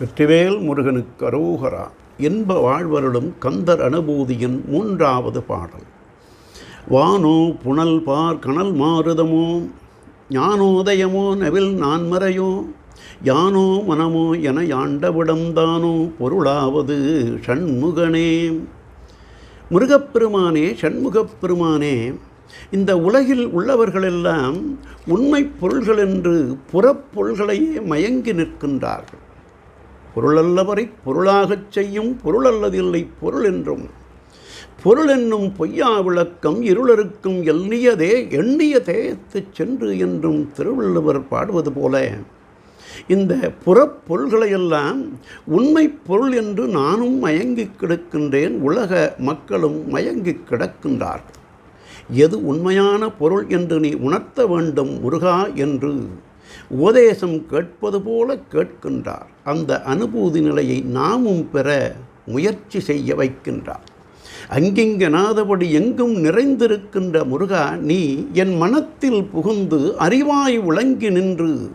வெற்றிவேல் முருகனுக்கு அரோகரா என்ப வாழ்வருளும் கந்தர் அனுபூதியின் மூன்றாவது பாடல். வானோ புனல் பார் கனல் மாறுதமோ ஞானோதயமோ நவில் நான்மறையோ யானோ மனமோ என யாண்டவிடம்தானோ பொருளாவது ஷண்முகனே. முருகப்பெருமானே ஷண்முகப்பெருமானே இந்த உலகில் உள்ளவர்களெல்லாம் உண்மை பொருள்கள் என்று புறப்பொருள்களையே மயங்கி நிற்கின்றார்கள். பொருளல்லவரை பொருளாகச் செய்யும் பொருளல்லதில்லை பொருள் என்றும் பொருள் என்னும் பொய்யா விளக்கம் இருளருக்கும் எண்ணியதே எண்ணிய தேயத்துச் சென்று என்றும் திருவள்ளுவர் பாடுவது போல இந்த புறப்பொருள்களையெல்லாம் உண்மை பொருள் என்று நானும் மயங்கி கிடக்கின்றேன் உலக மக்களும் மயங்கி கிடக்கின்றார்கள். எது உண்மையான பொருள் என்று நீ உணர்த்த வேண்டும் முருகா என்று உபதேசம் கேட்பது போல கேட்கின்றார். அந்த அனுபூதி நிலையை நாமும் பெற முயற்சி செய்ய வைக்கின்றார். அங்கிங்கனாதபடி எங்கும் நிறைந்திருக்கின்ற முருகா நீ என் மனத்தில் புகுந்து அறிவாய் விளங்கி நின்று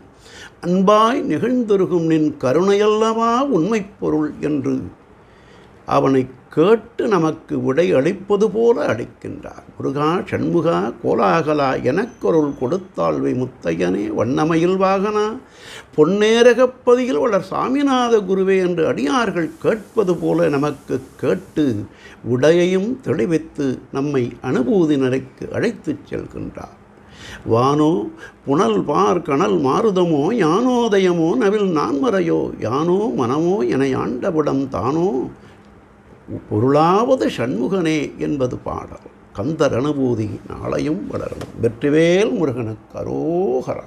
அன்பாய் நிகழ்ந்திருக்கும் நின் கருணையல்லவா உண்மைப் பொருள் என்று அவனை கேட்டு நமக்கு விடை அளிப்பது போல அளிக்கின்றார். முருகா சண்முகா கோலாகலா எனக்கொருள் கொடுத்தாழ்வை முத்தையனே வண்ணமயில் வாகனா பொன்னேரகப்பதியில் வளர் சாமிநாத குருவே என்று அடியார்கள் கேட்பது போல நமக்கு கேட்டு விடையையும் தெளிவித்து நம்மை அனுபூதி நிலைக்கு அழைத்துச் செல்கின்றார். வானோ புனல் பார் கணல் மாறுதமோ யானோதயமோ நவில் நான்மறையோ யானோ மனமோ என ஆண்டவிடம் தானோ பொருளாவது சண்முகனே என்பது பாடல். கந்தர் அனுபூதி நாளையும் வளரும். வெற்றிவேல் முருகனுக்கு அரோகரா.